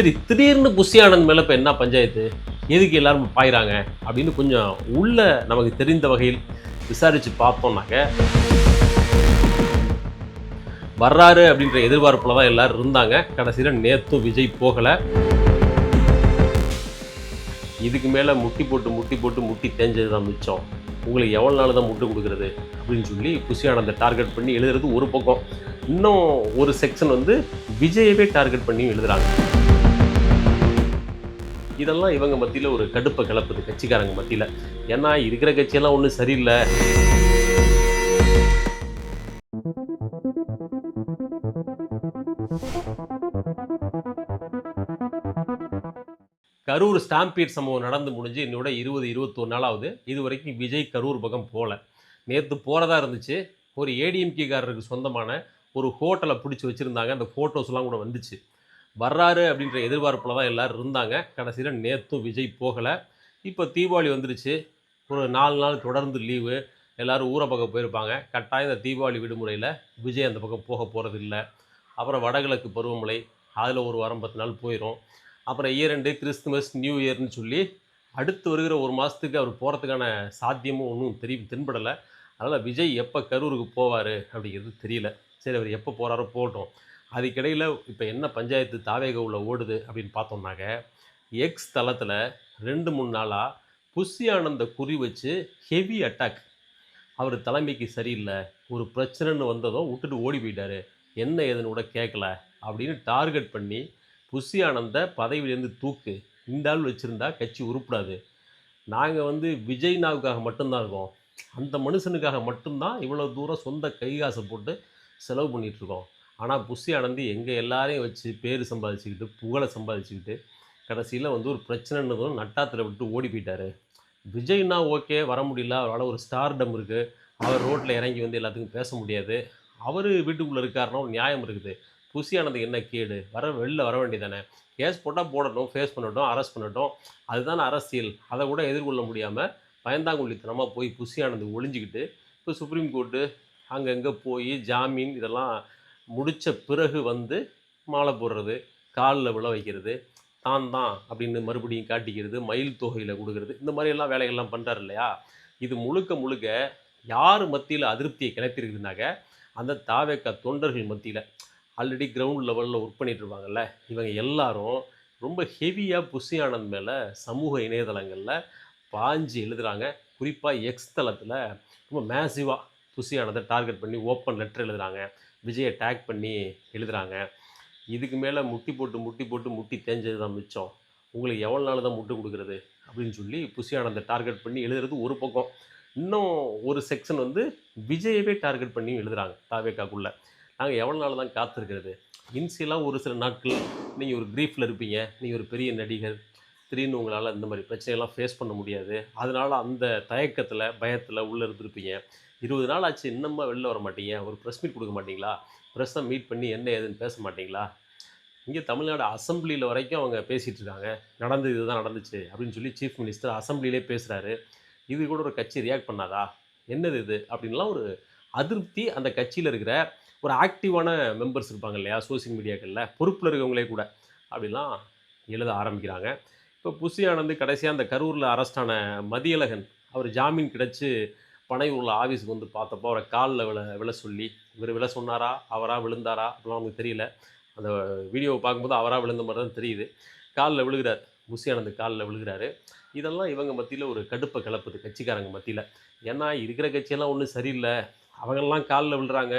சரி திடீர்னு புஷி ஆனந்த் மேலே இப்போ என்ன பஞ்சாயத்து? எதுக்கு எல்லாரும் பாயிறாங்க? அப்படின்னு கொஞ்சம் உள்ள நமக்கு தெரிந்த வகையில் விசாரித்து பார்த்தோம்னாக்க வர்றாரு அப்படின்ற எதிர்பார்ப்பில் தான் எல்லோரும் இருந்தாங்க. கடைசியில் நேத்தும் விஜய் போகலை. இதுக்கு மேலே முட்டி போட்டு முட்டி போட்டு முட்டி தேஞ்சது தான் மிச்சம். உங்களுக்கு எவ்வளோ நாள் தான் முட்டு கொடுக்குறது? அப்படின்னு சொல்லி புஷி ஆனந்தை டார்கெட் பண்ணி எழுதுறது ஒரு பக்கம். இன்னும் ஒரு செக்ஷன் வந்து விஜயவே டார்கெட் பண்ணி எழுதுகிறாங்க இதெல்லாம் இவங்க மத்தியில் ஒரு கடுப்பை கிளப்புது கட்சிக்காரங்க மத்தியில். ஏன்னா இருக்கிற கட்சியெல்லாம் ஒன்றும் சரியில்லை. கரூர் ஸ்டாம்பீட் சம்பவம் நடந்து முடிஞ்சு என்னோட இருபது இருபத்தொரு நாளாவது. இது வரைக்கும் விஜய் கரூர் பக்கம் போகல. நேற்று போகிறதா இருந்துச்சு. ஒரு ஏடிஎம்கேக்காரருக்கு சொந்தமான ஒரு ஹோட்டலை பிடிச்சி வச்சுருந்தாங்க. அந்த ஃபோட்டோஸ்லாம் கூட வந்துச்சு. வர்றாரு அப்படின்ற எதிர்பார்ப்பில் தான் எல்லோரும் இருந்தாங்க. கடைசியில் நேற்றும் விஜய் போகலை. இப்போ தீபாவளி வந்துருச்சு. ஒரு நாலு நாள் தொடர்ந்து லீவு. எல்லோரும் ஊரை பக்கம் போயிருப்பாங்க. கட்டாயம் இந்த தீபாவளி விடுமுறையில் விஜய் அந்த பக்கம் போக போகிறது இல்லை அப்புறம் வடகிழக்கு பருவமழை. அதில் ஒரு வாரம் பத்து நாள் போயிடும் அப்புறம் இயர் ரெண்டு கிறிஸ்துமஸ் நியூ இயர்னு சொல்லி அடுத்து வருகிற ஒரு மாதத்துக்கு அவர் போகிறதுக்கான சாத்தியமும் ஒன்றும் தெரியும் தென்படலை. அதனால் விஜய் எப்போ கரூருக்கு போவார் அப்படிங்கிறது தெரியல. சரி அவர் எப்போ போகிறாரோ போகட்டும். அதுக்கிடையில் இப்போ என்ன பஞ்சாயத்து தாவேக உள்ள ஓடுது அப்படின்னு பார்த்தோம்னாக்க எக்ஸ் தளத்தில் ரெண்டு மூணு நாளாக புஷி ஆனந்த குறி வச்சு ஹெவி அட்டாக் அவர் தலைமைக்கு சரியில்லை ஒரு பிரச்சனைன்னு வந்ததும் விட்டுட்டு ஓடி போயிட்டாரு. என்ன ஏதுன்னு கூட கேட்கல அப்படின்னு டார்கெட் பண்ணி புஷி ஆனந்த பதவியிலேருந்து தூக்கு. இந்த ஆள் வச்சுருந்தா கட்சி உருப்படாது. நாங்கள் வந்து விஜய்னாவுக்காக மட்டும்தான் இருக்கோம். அந்த மனுஷனுக்காக மட்டும்தான் இவ்வளோ தூரம் சொந்த கை காசை போட்டு செலவு பண்ணிகிட்ருக்கோம் ஆனால் புஷி ஆனந்தி எங்கள் எல்லாரையும் வச்சு பேர் சம்பாதிச்சுக்கிட்டு புகழை சம்பாதிச்சுக்கிட்டு கடைசியில் வந்து ஒரு பிரச்சனைன்னு நட்டாத்தில் விட்டு ஓடி போயிட்டார். விஜய்னா ஓகே வர முடியல அவரால் ஒரு ஸ்டார் டம் இருக்குது அவர் ரோட்டில் இறங்கி வந்து எல்லாத்துக்கும் பேச முடியாது. அவர் வீட்டுக்குள்ளே இருக்காருன்னா ஒரு நியாயம் இருக்குது. புஷி ஆனந்துக்கு என்ன கேடு? வர வெளில வர வேண்டியதானே? கேஸ் போட்டால் போடட்டும் ஃபேஸ் பண்ணட்டும் அரெஸ்ட் பண்ணட்டும். அதுதானே அரசியல். அதை கூட எதிர்கொள்ள முடியாமல் பயந்தாங்குள்ளித்தனமாக போய் புஷி ஆனந்த் ஒழிஞ்சிக்கிட்டு இப்போ சுப்ரீம் கோர்ட்டு அங்கங்கே போய் ஜாமீன் இதெல்லாம் முடித்த பிறகு வந்து மாலை போடுறது காலில் விழ வைக்கிறது தான் தான் அப்படின்னு மறுபடியும் காட்டிக்கிறது மயில் தொகையில் கொடுக்கறது இந்த மாதிரியெல்லாம் வேலைகள்லாம் பண்ணுறாரு இல்லையா? இது முழுக்க முழுக்க யார் மத்தியில் அதிருப்தியை கிளப்பியிருக்குதுனாக்க அந்த தாவேக்கா தொண்டர்கள் மத்தியில் ஆல்ரெடி கிரவுண்ட் லெவலில் ஒர்க் பண்ணிகிட்ருப்பாங்கல்ல இவங்க எல்லாரும் ரொம்ப ஹெவியாக புஷி ஆனந்த் மேலே சமூக இணையதளங்களில் பாஞ்சு எழுதுகிறாங்க குறிப்பாக எக்ஸ் தளத்தில் ரொம்ப மேசிவாக புஷி ஆனந்தை டார்கெட் பண்ணி ஓப்பன் லெட்டர் எழுதுகிறாங்க விஜயை டேக் பண்ணி எழுதுகிறாங்க இதுக்கு மேலே முட்டி போட்டு முட்டி போட்டு முட்டி தேஞ்சது தான் மிச்சம். உங்களுக்கு எவ்வளோ நாள் தான் முட்டு கொடுக்குறது? அப்படின்னு சொல்லி புஷி டார்கெட் பண்ணி எழுதுறது ஒரு பக்கம். இன்னும் ஒரு செக்ஷன் வந்து விஜயவே டார்கெட் பண்ணி எழுதுகிறாங்க தாவேக்காக்குள்ளே. நாங்கள் எவ்வளோ நாள் தான் காத்திருக்கிறது? இன்சியெல்லாம் ஒரு சில நாட்கள் நீங்கள் ஒரு க்ரீஃபில் இருப்பீங்க. நீங்கள் ஒரு பெரிய நடிகர் திடீர்னு உங்களால் இந்த மாதிரி பிரச்சனையெல்லாம் ஃபேஸ் பண்ண முடியாது. அதனால் அந்த தயக்கத்தில் பயத்தில் உள்ளே இருந்திருப்பீங்க. இருபது நாள் ஆச்சு இன்னமும் வெளில வர மாட்டீங்க. ஒரு ப்ரெஸ் மீட் கொடுக்க மாட்டீங்களா? ப்ரெஸ்ஸை மீட் பண்ணி என்ன ஏதுன்னு பேச மாட்டிங்களா? இங்கே தமிழ்நாடு அசம்பிளியில் வரைக்கும் அவங்க பேசிகிட்டு இருக்காங்க. நடந்தது இதுதான் நடந்துச்சு அப்படின்னு சொல்லி சீஃப் மினிஸ்டர் அசம்பிளிலே பேசுகிறாரு இது கூட ஒரு கட்சி ரியாக்ட் பண்ணாதா? என்னது இது? அப்படின்லாம் ஒரு அதிருப்தி அந்த கட்சியில் இருக்கிற ஒரு ஆக்டிவான மெம்பர்ஸ் இருப்பாங்க இல்லையா? சோசியல் மீடியாக்களில் பொறுப்பில் இருக்கவங்களே கூட அப்படிலாம் எழுத ஆரம்பிக்கிறாங்க. இப்போ புஷி ஆனந்த் கடைசியாக அந்த கரூரில் அரெஸ்டான மதியழகன் அவர் ஜாமீன் கிடச்சி பனையூரில் ஆஃபீஸுக்கு வந்து பார்த்தப்போ அவரை காலில் விழ விழ சொல்லி இவர் விழ சொன்னாரா? அவராக விழுந்தாரா? அப்படிலாம் நமக்கு தெரியல. அந்த வீடியோவை பார்க்கும்போது அவராக விழுந்த மாதிரி தான் தெரியுது. காலில் விழுகிறார். புஷி ஆனந்த் காலில் விழுகிறாரு. இதெல்லாம் இவங்க மத்தியில் ஒரு கடுப்பை கிளப்புது கட்சிக்காரங்க மத்தியில். ஏன்னா இருக்கிற கட்சியெல்லாம் ஒன்றும் சரியில்லை. அவங்கெல்லாம் காலில் விழுறாங்க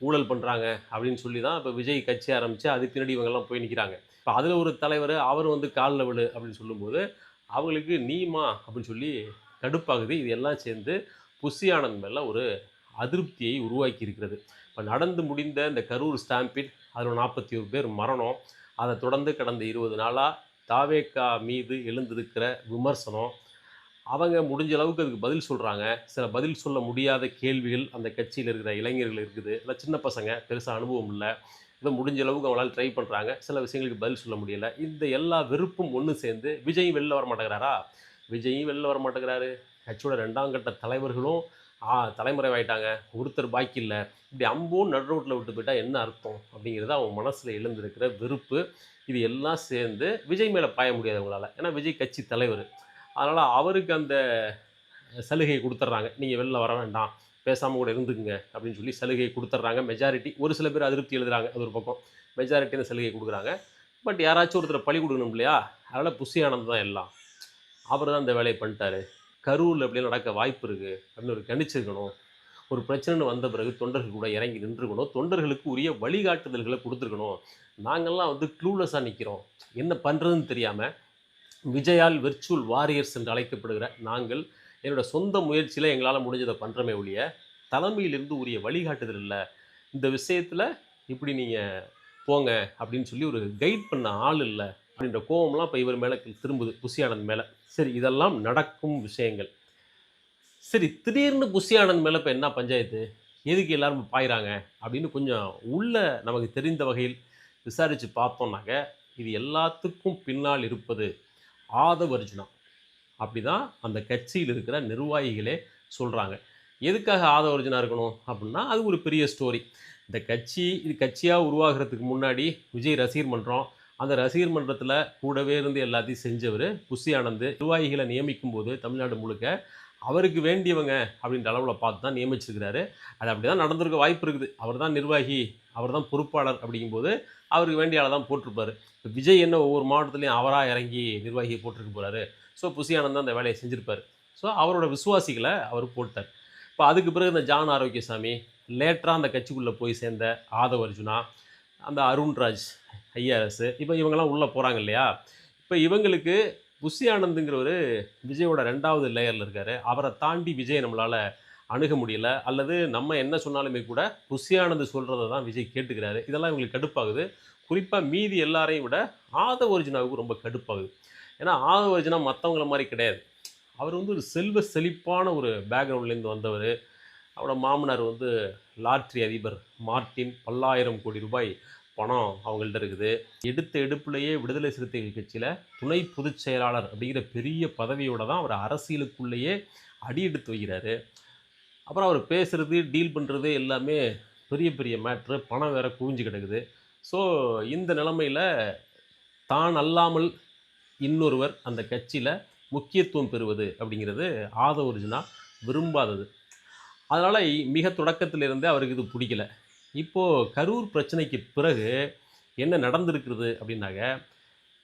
ஊழல் பண்ணுறாங்க அப்படின்னு சொல்லி தான் இப்போ விஜய் கட்சி ஆரம்பித்து அது பின்னாடி இவங்கெல்லாம் போய் நிற்கிறாங்க இப்போ அதில் ஒரு தலைவர் அவர் வந்து காலில் விழு அப்படின்னு சொல்லும்போது அவங்களுக்கு நீமா அப்படின்னு சொல்லி கடுப்பாகுது. இது எல்லாம் சேர்ந்து புஷி ஆனந்த் மேலே ஒரு அதிருப்தியை உருவாக்கி இருக்கிறது. இப்போ நடந்து முடிந்த இந்த கரூர் ஸ்டாம்பிட் அதில் நாற்பத்தி ஒரு பேர் மரணம். அதை தொடர்ந்து கடந்த இருபது நாளாக தாவேக்கா மீது எழுந்திருக்கிற விமர்சனம் அவங்க முடிஞ்ச அளவுக்கு அதுக்கு பதில் சொல்கிறாங்க சில பதில் சொல்ல முடியாத கேள்விகள் அந்த கட்சியில் இருக்கிற இளைஞர்கள் இருக்குது. இல்லை சின்ன பசங்க பெருசாக அனுபவம் இல்லை. இதை முடிஞ்ச அளவுக்கு அவங்களால ட்ரை பண்ணுறாங்க சில விஷயங்களுக்கு பதில் சொல்ல முடியல. இந்த எல்லா வெறுப்பும் ஒன்று சேர்ந்து விஜய் வெளில வர மாட்டேங்கிறாரா? விஜயும் வெளில வர மாட்டேங்கிறாரு. கட்சியோட ரெண்டாம் கட்ட தலைவர்களும் ஆ தலைமறைவாயிட்டாங்க ஒருத்தர் பாக்கி இல்லை. இப்படி அம்போன்னு நடு ரோட்டில் விட்டு போயிட்டால் என்ன அர்த்தம்? அப்படிங்கிறது அவன் மனசில் எழுந்திருக்கிற வெறுப்பு. இது எல்லாம் சேர்ந்து விஜய் மேலே பாய முடியாது அவங்களால். ஏன்னா விஜய் கட்சி தலைவர். அதனால் அவருக்கு அந்த சலுகையை கொடுத்துட்றாங்க நீங்கள் வெளில வர வேண்டாம். பேசாமல் கூட இருந்துக்குங்க அப்படின்னு சொல்லி சலுகையை கொடுத்துட்றாங்க மெஜாரிட்டி ஒரு சில பேர் அதிருப்தி எழுதுறாங்க அது ஒரு பக்கம். மெஜாரிட்டி அந்த சலுகையை கொடுக்குறாங்க. பட் யாராச்சும் ஒருத்தர் பழி கொடுக்கணும் இல்லையா? அதனால் புஷி ஆனந்த் தான் எல்லாம். அவர் தான் இந்த வேலையை பண்ணிட்டாரு. கரூரில் எப்படியும் நடக்க வாய்ப்பு இருக்குது அப்படின்னு ஒரு கணிச்சிருக்கணும். ஒரு பிரச்சனைன்னு வந்த பிறகு தொண்டர்கள் கூட இறங்கி நின்றுக்கணும். தொண்டர்களுக்கு உரிய வழிகாட்டுதல்களை கொடுத்துருக்கணும். நாங்கள்லாம் வந்து க்ளூலெஸ்ஸாக நிற்கிறோம் என்ன பண்ணுறதுன்னு தெரியாமல் விஜயால் வெர்ச்சுவல் வாரியர்ஸ் என்று அழைக்கப்படுகிற நாங்கள் என்னோட சொந்த முயற்சியில் எங்களால் முடிஞ்சதை பண்ணுறமே ஒழிய தலைமையிலிருந்து உரிய வழிகாட்டுதல் இல்லை. இந்த விஷயத்தில் இப்படி நீங்கள் போங்க அப்படின்னு சொல்லி ஒரு கைட் பண்ண ஆள் இல்லை அப்படின்ற கோவம்லாம் இப்போ இவர் மேலே திரும்புது புசியானந்த் மேலே. சரி இதெல்லாம் நடக்கும் விஷயங்கள். சரி திடீர்னு புசியானந்த் மேலே இப்போ என்ன பஞ்சாயத்து? எதுக்கு எல்லாரும் பாயிறாங்க? அப்படின்னு கொஞ்சம் உள்ள நமக்கு தெரிந்த வகையில் விசாரித்து பார்த்தோம்னாக்க இது எல்லாத்துக்கும் பின்னால் இருப்பது ஆதவ அர்ஜுனா அப்படி தான் அந்த கட்சியில் இருக்கிற நிர்வாகிகளே சொல்கிறாங்க எதுக்காக ஆதவ அர்ஜுனா இருக்கணும் அப்படின்னா அது ஒரு பெரிய ஸ்டோரி இந்த கட்சி இது கட்சியாக உருவாகிறதுக்கு முன்னாடி விஜய் ரசிகர் மன்றம் அந்த ரசிகர் மன்றத்தில் கூடவே இருந்து எல்லாத்தையும் செஞ்சவர் புஷி ஆனந்த். நிர்வாகிகளை நியமிக்கும் போது தமிழ்நாடு முழுக்க அவருக்கு வேண்டியவங்க அப்படின்ற அளவில் பார்த்து தான் நியமிச்சிருக்கிறாரு. அது அப்படி தான் நடந்திருக்க வாய்ப்பு இருக்குது. அவர் தான் நிர்வாகி அவர் தான் பொறுப்பாளர் அப்படிங்கும்போது அவருக்கு வேண்டிய ஆளை தான் போட்டிருப்பாரு. இப்போ விஜய் என்ன ஒவ்வொரு மாவட்டத்துலேயும் அவராக இறங்கி நிர்வாகியை போட்டிருக்க போகிறாரு ஸோ புசியானந்த் அந்த வேலையை செஞ்சுருப்பார். ஸோ அவரோட விசுவாசிகளை அவர் போட்டார். இப்போ அதுக்கு பிறகு இந்த ஜான் ஆரோக்கியசாமி லேட்டராக அந்த கட்சிக்குள்ளே போய் சேர்ந்த ஆதவ அர்ஜுனா அந்த அருண்ராஜ் ஐஆர்எஸ் இப்போ இவங்கெல்லாம் உள்ளே போகிறாங்க இல்லையா? இப்போ இவங்களுக்கு புஷி ஆனந்துங்கிறவர் விஜயோட ரெண்டாவது லேயரில் இருக்கார். அவரை தாண்டி விஜய் நம்மளால் அணுக முடியல. அல்லது நம்ம என்ன சொன்னாலுமே கூட புஷி ஆனந்த் சொல்கிறத தான் விஜய் கேட்டுக்கிறாரு. இதெல்லாம் இவங்களுக்கு கடுப்பாகுது. குறிப்பாக மீதி எல்லாரையும் விட ஆத ஒரிஜினாவுக்கு ரொம்ப கடுப்பாகுது. ஏன்னா ஆத ஒரிஜினா மற்றவங்கள மாதிரி கிடையாது. அவர் வந்து ஒரு செல்வ செழிப்பான ஒரு பேக்ரவுண்ட்லேருந்து வந்தவர். அவரோட மாமனார் வந்து லாட்ரி அதிபர் மார்ட்டின் பல்லாயிரம் கோடி ரூபாய் பணம் அவங்கள்ட்ட இருக்குது. எடுத்த எடுப்புலேயே விடுதலை சிறுத்தைகள் கட்சியில் துணை பொதுச் செயலாளர் அப்படிங்கிற பெரிய பதவியோடு தான் அவர் அரசியலுக்குள்ளேயே அடி எடுத்து வைக்கிறாரு. அப்புறம் அவர் பேசுகிறது டீல் பண்ணுறது எல்லாமே பெரிய பெரிய மேட்ரு பணம் வேறு குவிஞ்சு கிடக்குது. ஸோ இந்த நிலமையில் தான் அல்லாமல் இன்னொருவர் அந்த கட்சியில் முக்கியத்துவம் பெறுவது அப்படிங்கிறது ஆத ஒரிஜினா விரும்பாதது. அதனால் மிக தொடக்கத்திலிருந்தே அவருக்கு இது பிடிக்கல. இப்போது கரூர் பிரச்சனைக்கு பிறகு என்ன நடந்திருக்கிறது அப்படின்னாக்க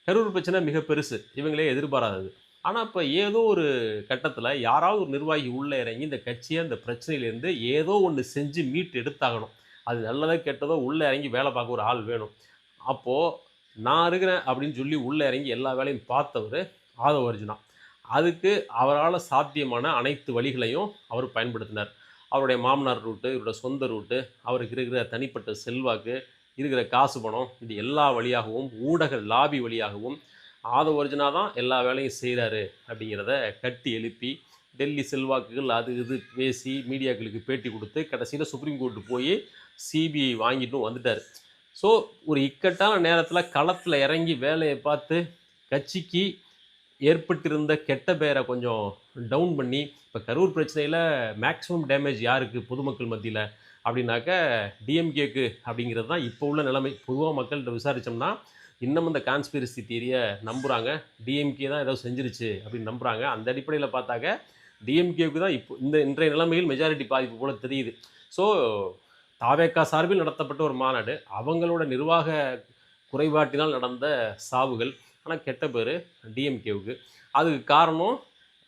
கரூர் பிரச்சனை மிக பெருசு. இவங்களே எதிர்பாராதது. ஆனால் இப்போ ஏதோ ஒரு கட்டத்தில் யாராவது ஒரு நிர்வாகி உள்ளே இறங்கி இந்த கட்சியை அந்த பிரச்சனையிலேருந்து ஏதோ ஒன்று செஞ்சு மீட்டு எடுத்தாகணும். அது நல்லதோ கெட்டதோ உள்ளே இறங்கி வேலை பார்க்க ஒரு ஆள் வேணும். அப்போது நான் இருக்கிறேன் அப்படின்னு சொல்லி உள்ளே இறங்கி எல்லா வேலையும் பார்த்தவர் ஆதவ அர்ஜுனா. அதுக்கு அவரால் சாத்தியமான அனைத்து வழிகளையும் அவர் பயன்படுத்தினார். அவருடைய மாமனார் ரூட்டு இவரோட சொந்த ரூட்டு அவருக்கு இருக்கிற தனிப்பட்ட செல்வாக்கு இருக்கிற காசு பணம் இது எல்லா வழியாகவும் ஊடக லாபி வழியாகவும் ஆதவ அர்ஜுனா தான் எல்லா வேலையும் செய்கிறாரு அப்படிங்கிறத கட்டி எழுப்பி டெல்லி செல்வாக்குகள் அது இது பேசி மீடியாக்களுக்கு பேட்டி கொடுத்து கடைசியில் சுப்ரீம் கோர்ட்டு போய் சிபிஐ வாங்கிட்டும் வந்துட்டார். ஸோ ஒரு இக்கட்டான நேரத்தில் களத்தில் இறங்கி வேலையை பார்த்து கட்சிக்கு ஏற்பட்டிருந்த கெட்ட பேரை கொஞ்சம் டவுன் பண்ணி இப்போ கரூர் பிரச்சனையில் மேக்ஸிமம் டேமேஜ் யாருக்கு? பொதுமக்கள் மத்தியில். அப்படின்னாக்க டிஎம்கேக்கு அப்படிங்கிறது தான் இப்போ உள்ள நிலைமை. பொதுவாக மக்கள்கிட்ட விசாரித்தோம்னா இன்னும் இந்த கான்ஸ்பிரசி தீரியை நம்புகிறாங்க டிஎம்கே தான் ஏதோ செஞ்சிருச்சு அப்படின்னு நம்புகிறாங்க அந்த அடிப்படையில் பார்த்தாக்க டிஎம்கேவுக்கு தான் இப்போ இந்த இன்றைய நிலைமையில் மெஜாரிட்டி பாதிப்பு போல் தெரியுது. ஸோ தாவேக்கா சார்பில் நடத்தப்பட்ட ஒரு மாநாடு. அவங்களோட நிர்வாக குறைபாட்டினால் நடந்த சாவுகள். ஆனால் கெட்ட பேர் டிஎம்கேவுக்கு அதுக்கு காரணம்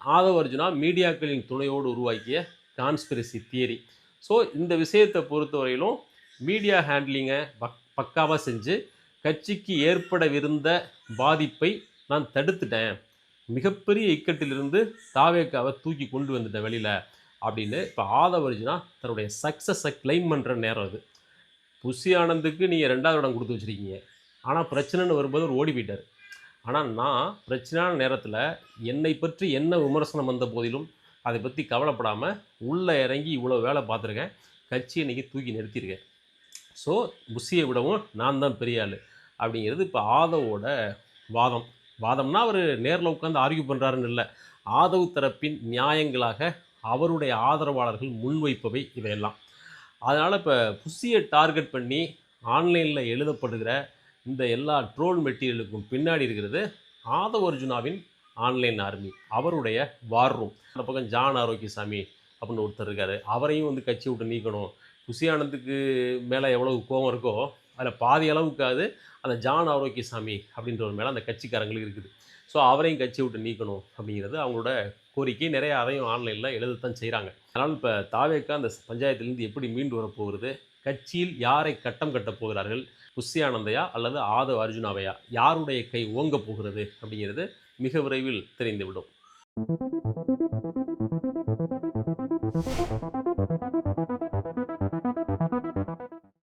ஆதவ அர்ஜுனா மீடியாக்களின் துணையோடு உருவாக்கிய கான்ஸ்பிரசி தியரி ஸோ இந்த விஷயத்தை பொறுத்தவரையிலும் மீடியா ஹேண்ட்லிங்கை பக் பக்காவாக செஞ்சு கட்சிக்கு ஏற்படவிருந்த பாதிப்பை நான் தடுத்துட்டேன். மிகப்பெரிய இக்கட்டிலிருந்து தாவேக்காவை தூக்கி கொண்டு வந்துட்டேன் வெளியில் அப்படின்னு இப்போ ஆதவ அர்ஜுனா தன்னுடைய சக்ஸஸை கிளைம் பண்ணுற நேரம் அது. புஷி ஆனந்துக்கு நீங்கள் ரெண்டாவது இடம் கொடுத்து வச்சுருக்கீங்க. ஆனால் பிரச்சனைன்னு வரும்போது ஒரு ஓடி போயிட்டார். ஆனால் நான் பிரச்சனையான நேரத்தில் என்னை பற்றி என்ன விமர்சனம் வந்த போதிலும் அதை பற்றி கவலைப்படாமல் உள்ளே இறங்கி இவ்வளோ வேலை பார்த்துருக்கேன். கட்சியை இன்றைக்கி தூக்கி நிறுத்தியிருக்கேன் ஸோ புஷியை விடவும் நான் தான் பெரிய ஆள் அப்படிங்கிறது இப்போ ஆதவோட வாதம். வாதம்னா அவர் நேரில் உட்காந்து ஆர்கியூ பண்ணுறாருன்னு இல்லை. ஆதவ் தரப்பின் நியாயங்களாக அவருடைய ஆதரவாளர்கள் முன்வைப்பவை இவையெல்லாம். அதனால் இப்போ புஷியை டார்கெட் பண்ணி ஆன்லைனில் எழுதப்படுகிற இந்த எல்லா ட்ரோல் மெட்டீரியலுக்கும் பின்னாடி இருக்கிறது ஆதவ அர்ஜுனாவின் ஆன்லைன் ஆர்மி அவருடைய வார் ரூம் அந்த பக்கம் ஜான் ஆரோக்கியசாமி அப்படின்னு ஒருத்தர் இருக்காரு. அவரையும் வந்து கட்சி விட்டு நீக்கணும். குசியானந்துக்கு மேலே எவ்வளவு கோபம் இருக்கோ அதில் பாதி அளவுக்காது அந்த ஜான் ஆரோக்கியசாமி அப்படின்றவர் மேலே அந்த கட்சிக்காரங்களுக்கு இருக்குது. ஸோ அவரையும் கட்சி விட்டு நீக்கணும் அப்படிங்கிறது அவங்களோட கோரிக்கை. நிறைய அதையும் ஆன்லைனில் எழுதத்தான் செய்கிறாங்க அதனால் இப்போ தாவேக்கா அந்த பஞ்சாயத்துலேருந்து எப்படி மீண்டு வரப்போகிறது கட்சியில் யாரை கட்டம் கட்டப் போகிறார்கள்? புஷ்யானந்தையா அல்லது ஆதவ் அர்ஜுனாவையா? யாருடைய கை ஓங்கப் போகிறது? அப்படிங்கிறது மிக விரைவில் தெரிந்துவிடும்.